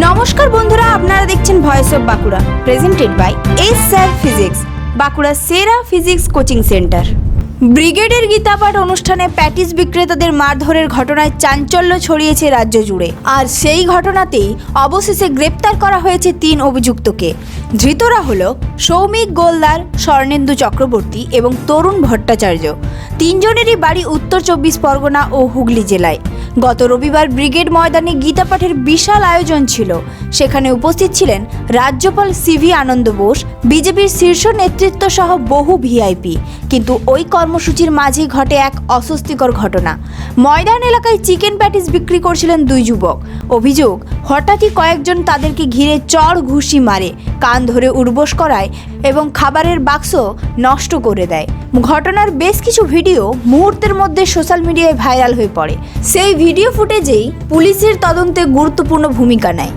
নমস্কার বন্ধুরা, আপনারা দেখছেন voice of Bankura presented by S sir physics Bankura সেরা ফিজিক্স কোচিং সেন্টার ব্রিগেডের গীতাপাঠ অনুষ্ঠানে প্যাটিস বিক্রেতাদের মারধরের ঘটনায় চাঞ্চল্য ছড়িয়েছে রাজ্য জুড়ে। আর সেই ঘটনাতেই অবশেষে গ্রেপ্তার করা হয়েছে তিন অভিযুক্তকে। ধৃতরা হল সৌমিক গোলদার, স্বর্ণেন্দু চক্রবর্তী এবং তরুণ ভট্টাচার্য। তিনজনেরই বাড়ি উত্তর চব্বিশ পরগনা ও হুগলি জেলায়। গত রবিবার ব্রিগেড ময়দানে গীতা পাঠের বিশাল আয়োজন ছিল। সেখানে উপস্থিত ছিলেন রাজ্যপাল সিভি আনন্দ বোস, বিজেপির শীর্ষ নেতৃত্ব সহ বহু ভিআইপি। কিন্তু ওই কর্মসূচির মাঝে ঘটে এক অস্বস্তিকর ঘটনা। ময়দান এলাকায় চিকেন প্যাটিস বিক্রি করছিলেন দুই যুবক। অভিযোগ, হঠাৎই কয়েকজন তাদেরকে ঘিরে চড় ঘুষি মারে, কান ধরে উর্বশ করায় এবং খাবারের বাক্স নষ্ট করে দেয়। ঘটনার বেশ কিছু ভিডিও মুহূর্তের মধ্যে সোশ্যাল মিডিয়ায় ভাইরাল হয়ে পড়ে। সেই ভিডিও ফুটেজেই পুলিশের তদন্তে গুরুত্বপূর্ণ ভূমিকা নেয়।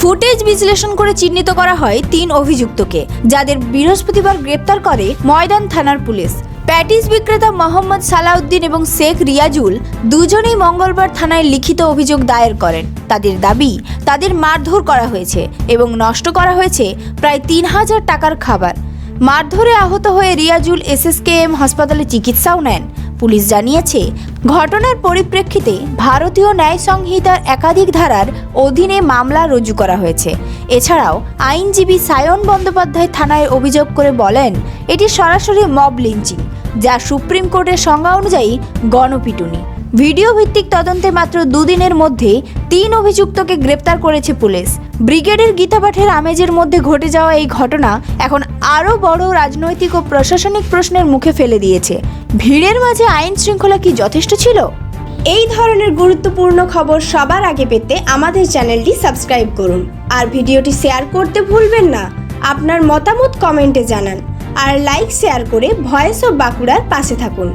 ফুটেজ বিশ্লেষণ করে চিহ্নিত করা হয় তিন অভিযুক্তকে, যাদের বৃহস্পতিবার গ্রেপ্তার করে ময়দান থানার পুলিশ। প্যাটিস বিক্রেতা মোহাম্মদ সালাউদ্দিন এবং শেখ রিয়াজুল দুজনেই মঙ্গলবার থানায় লিখিত অভিযোগ দায়ের করেন। তাদের দাবি, তাদের মারধর করা হয়েছে এবং নষ্ট করা হয়েছে প্রায় তিন হাজার টাকার খাবার। মারধরে আহত হয়ে রিয়াজুল এসএসকেএম হাসপাতালে চিকিৎসাও নেন। পুলিশ জানিয়েছে, ঘটনার পরিপ্রেক্ষিতে ভারতীয় ন্যায় সংহিতার একাধিক ধারার অধীনে মামলা রুজু করা হয়েছে। এছাড়াও, আইনজীবী সায়ন বন্দ্যোপাধ্যায় থানায় অভিযোগ করে বলেন, এটি সরাসরি মব লিঞ্চিং, যা সুপ্রিম কোর্টের সংজ্ঞা অনুযায়ী গণপিটুনি। ভিডিও ভিত্তিক তদন্তে মাত্র দুদিনের মধ্যে তিন অভিযুক্তকে গ্রেপ্তার করেছে পুলিশ। ব্রিগেডের গীতাপাঠের আমেজের মধ্যে ঘটে যাওয়া এই ঘটনা এখন আরও বড় রাজনৈতিক ও প্রশাসনিক প্রশ্নের মুখে ফেলে দিয়েছে। ভিড়ের মাঝে আইন শৃঙ্খলা কি যথেষ্ট ছিল? এই ধরনের গুরুত্বপূর্ণ খবর সবার আগে পেতে আমাদের চ্যানেলটি সাবস্ক্রাইব করুন। আর ভিডিওটি শেয়ার করতে ভুলবেন না। আপনার মতামত কমেন্টে জানান। আর লাইক, শেয়ার করে ভয়েস অফ বাঁকুড়ার পাশে থাকুন।